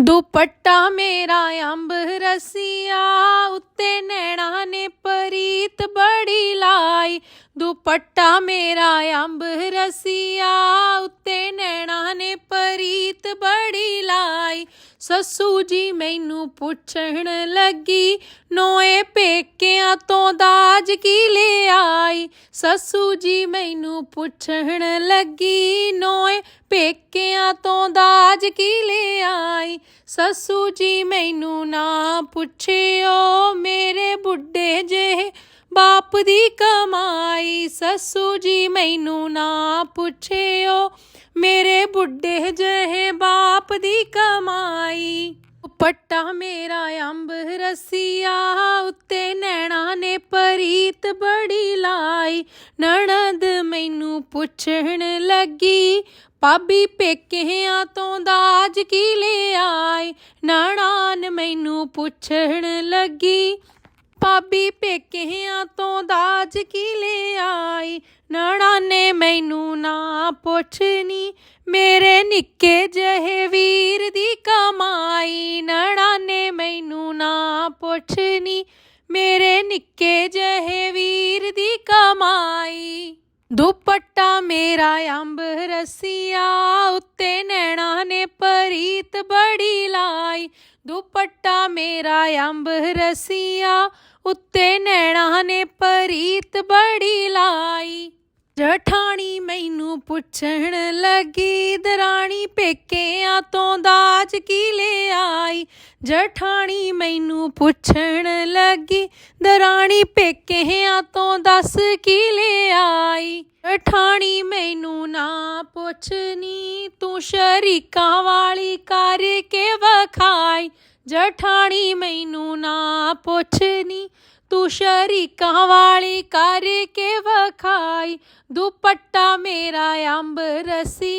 ਦੁਪੱਟਾ ਮੇਰਾ ਅੰਬ ਰਸੀਆ, ਉੱਤੇ ਨੈਣਾ ਨੇ ਪ੍ਰੀਤ ਬੜੀ ਲਾਈ। ਦੁਪੱਟਾ ਮੇਰਾ ਅੰਬ ਰਸੀਆ, ਉੱਤੇ ਨੈਣਾ ਨੇ ਪ੍ਰੀਤ ਬੜੀ ਲਾਈ। ਸੱਸੂ ਜੀ ਮੈਨੂੰ ਪੁੱਛਣ ਲੱਗੀ, ਨੋਏ ਪੇਕਿਆਂ ਤੋਂ ਦਾਜ ਕੀ ਲੈ ਆਈ ਸੱਸੂ ਜੀ ਮੈਨੂੰ ਪੁੱਛਣ ਲੱਗੀ, ਨੋਏ ਪੇਕਿਆਂ ਤੋਂ ਦਾਜ ਕੀ ਲੈ ਆਈ? ਸੱਸੂ ਜੀ ਮੈਨੂੰ ਨਾ ਪੁੱਛਿਓ, ਮੇਰੇ ਬੁੱਢੇ ਜਿਹੇ ਬਾਪ ਦੀ ਕਮਾਈ। ਸੱਸੂ ਜੀ ਮੈਨੂੰ ਨਾ ਪੁੱਛਿਓ, ਮੇਰੇ ਬੁੱਢੇ ਜਿਹੇ ਬਾਪ ਦੀ ਕਮਾਈ। ਪੱਟਾ ਮੇਰਾ ਅੰਬ ਰਸੀਆ ਬੜੀ ਲਾਈ, ਨਣਦ ਮੈਨੂੰ ਪੁੱਛਣ ਲੱਗੀ, ਭਾਬੀ ਪੇਕਿਆਂ ਤੋਂ ਦਾਜ ਕੀ ਲੈ ਆਈ ਨਣਾਨ ਮੈਨੂੰ ਪੁੱਛਣ ਲੱਗੀ, ਭਾਬੀ ਪੇਕਿਆਂ ਤੋਂ ਦਾਜ ਕੀ ਲੈ ਆਈ ਨਣਾ ਨੇ ਮੈਨੂੰ ਨਾ ਪੁੱਛਣੀ, ਮੇਰੇ ਨਿੱਕੇ ਜਿਹੇ ਵੀਰ ਦੀ ਕਮਾਈ। ਨਣਾ ਨੇ ਮੈਨੂੰ ਨਾ ਪੁੱਛਣੀ, ਮੇਰੇ ਨਿੱਕੇ ਜਿਹੇ ਕਮਾਈ ਦੁਪੱਟਾ ਮੇਰਾ ਅੰਬ ਰਸੀਆ, ਉੱਤੇ ਨੈਣਾ ਨੇ ਪਰੀਤ ਬੜੀ ਲਾਈ। ਦੁਪੱਟਾ ਮੇਰਾ ਅੰਬ ਰਸੀਆ, ਉੱਤੇ ਨੈਣਾ ਨੇ ਪਰੀਤ ਬੜੀ ਲਾਈ। ਜਠਾਣੀ ਮੈਨੂੰ ਪੁੱਛਣ ਲੱਗੀ, ਦਰਾਣੀ ਪੇਕਿਆਂ ਤੋਂ ਦਾਜ ਕੀ ਲੈ ਆਈ? ਜਠਾਣੀ ਮੈਨੂੰ ਪੁੱਛਣ ਲੱਗੀ, ਦਰਾਣੀ ਪੇਕਿਆਂ ਤੋਂ ਦੱਸ ਕੀ ਲੈ ਆਈ? ਜਠਾਣੀ ਮੈਨੂੰ ਨਾ ਪੁੱਛਨੀ, ਤੂੰ ਸ਼ਰੀਕਾਂ ਵਾਲੀ ਕਰਕੇ ਵਖਾਈ। ਜਠਾਣੀ ਮੈਨੂੰ ਨਾ ਪੁੱਛਨੀ, ਤੂੰ ਸ਼ਰੀਕਾਂ ਵਾਲੀ ਕਰਕੇ ਵਖਾਈ। ਦੁਪੱਟਾ ਮੇਰਾ ਅੰਬ ਰਸੀਆ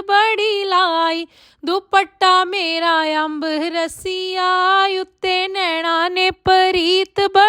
ਬੜੀ ਲਾਈ ਦੁਪੱਟਾ ਮੇਰਾ ਅੰਬ ਰਸੀਆ ਉੱਤੇ ਨੈਣਾ ਨੇ ਪ੍ਰੀਤ ਬੜੀ